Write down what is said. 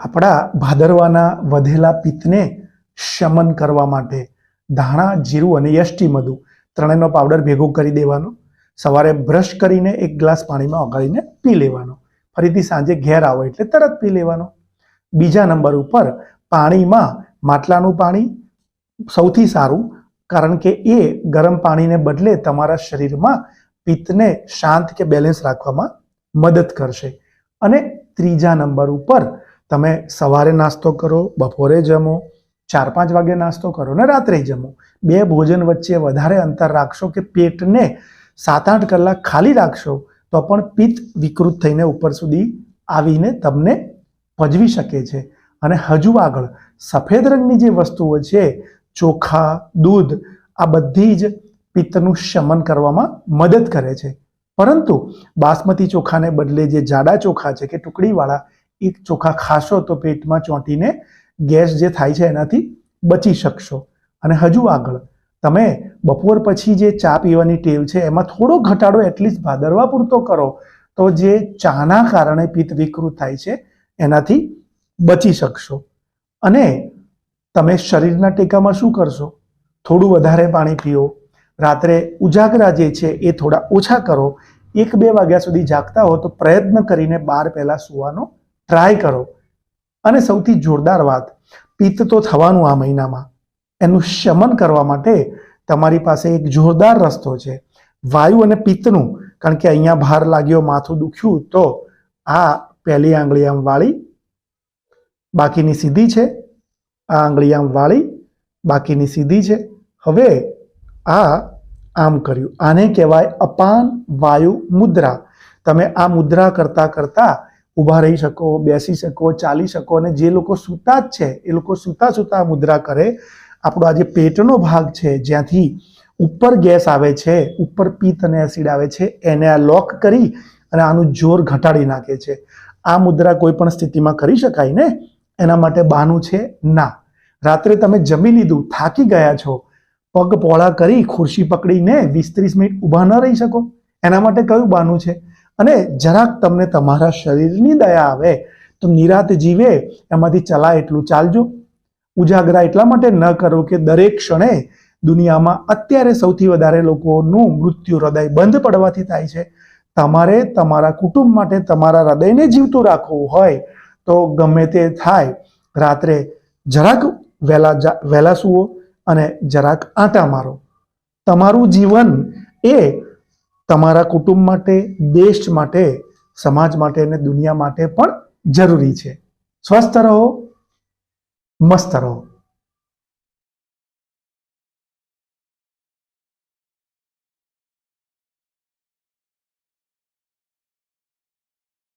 આપણા ભાદરવાના વધેલા પિત્તને શમન કરવા માટે ધાણા, જીરું અને યષ્ટી મધુ ત્રણેયનો પાવડર ભેગો કરી દેવાનો. સવારે બ્રશ કરીને એક ગ્લાસ પાણીમાં ઓગાળીને પી લેવાનો. ફરીથી સાંજે ઘેર આવો એટલે તરત પી લેવાનો. બીજા નંબર ઉપર પાણીમાં માટલાનું પાણી સૌથી સારું, કારણ કે એ ગરમ પાણીને બદલે તમારા શરીરમાં પિત્તને શાંત કે બેલેન્સ રાખવામાં મદદ કરશે. અને ત્રીજા નંબર ઉપર તમે સવારે નાસ્તો કરો, બપોરે જમો ચાર પાંચ વાગે નાસ્તો કરો ને રાત્રે જમો. બે ભોજન વચ્ચે વધારે અંતર રાખશો કે પેટને સાત આઠ કલાક ખાલી રાખશો, તો પણ પિત્ત વિકૃત થઈને ઉપર સુધી આવીને તમને પજવી શકે છે. અને હજુ આગળ, સફેદ રંગની જે વસ્તુઓ છે, ચોખા, દૂધ, આ બધી જ પિત્તનું શમન કરવામાં મદદ કરે છે. પરંતુ બાસમતી ચોખાને બદલે જે જાડા ચોખા છે, કે ટુકડીવાળા એ ચોખા ખાશો તો પેટમાં ચોંટીને ગેસ જે થાય છે એનાથી બચી શકશો. અને હજુ આગળ, તમે બપોર પછી જે ચા પીવાની ટેવ છે, એમાં થોડો ઘટાડો એટલીસ્ટ ભાદરવા પૂરતો કરો, તો જે ચાના કારણે પિત્ત વિકૃત થાય છે, એનાથી બચી શકશો. અને તમે શરીરના ટેકામાં શું કરશો? થોડું વધારે પાણી પીઓ. રાત્રે ઉજાગરા જે છે એ થોડા ઓછા કરો. એક બે વાગ્યા સુધી જાગતા હો તો પ્રયત્ન કરીને બાર પહેલા સુવાનો ટ્રાય કરો. અને સૌથી જોરદાર વાત, પિત્ત તો થવાનું આ મહિનામાં. એનું શમન કરવા માટે તમારી પાસે એક જોરદાર રસ્તો છે. વાયુ અને પિત્તનું, કારણ કે અહીંયા ભાર લાગ્યો, માથું દુખ્યું, તો આ પહેલી આંગળી આમ વાળી, બાકીની સીધી છે. આ આંગળી આમ વાળી, બાકીની સીધી છે. હવે આ આમ કર્યું. આને કહેવાય અપાન વાયુ મુદ્રા. તમે આ મુદ્રા કરતા કરતા ઊભા રહી શકો, બેસી શકો, ચાલી શકો અને જે લોકો સૂતા જ છે, એ લોકો સૂતા સૂતા મુદ્રા કરે. આપણો આ જે પેટનો ભાગ છે, જ્યાંથી ઉપર ગેસ આવે છે, ઉપર પિત્ત અને એસિડ આવે છે, એને આ લોક કરી અને આનું જોર ઘટાડી નાખે છે. આ મુદ્રા કોઈ પણ સ્થિતિમાં કરી શકાય ને? એના માટે બાનું છે ના. રાત્રે તમે જમી લીધું, થાકી ગયા છો, પગ પોળા કરી, ખુરશી પકડીને વીસ ત્રીસ મિનિટ ઊભા ન રહી શકો. એના માટે કયું બાનું છે? અને જરાક તમને તમારા શરીરની દયા આવે, તો નિરાત જીવે, એમાંથી ચલાય એટલું ચાલજો. ઉજાગરા એટલા માટે ન કરો કે દરેક ક્ષણે દુનિયામાં અત્યારે સૌથી વધારે લોકોનું મૃત્યુ હૃદય બંધ પડવાથી થાય છે. તમારે તમારા કુટુંબ માટે તમારા હૃદયને જીવતું રાખવું હોય, તો ગમે તે થાય. રાત્રે જરાક વહેલા વહેલા સુવો અને જરાક આંટા મારો. તમારું જીવન એ તમારા કુટુંબ માટે, દેશ માટે, સમાજ માટે અને દુનિયા માટે પણ જરૂરી છે. સ્વસ્થ રહો, મસ્ત રહો.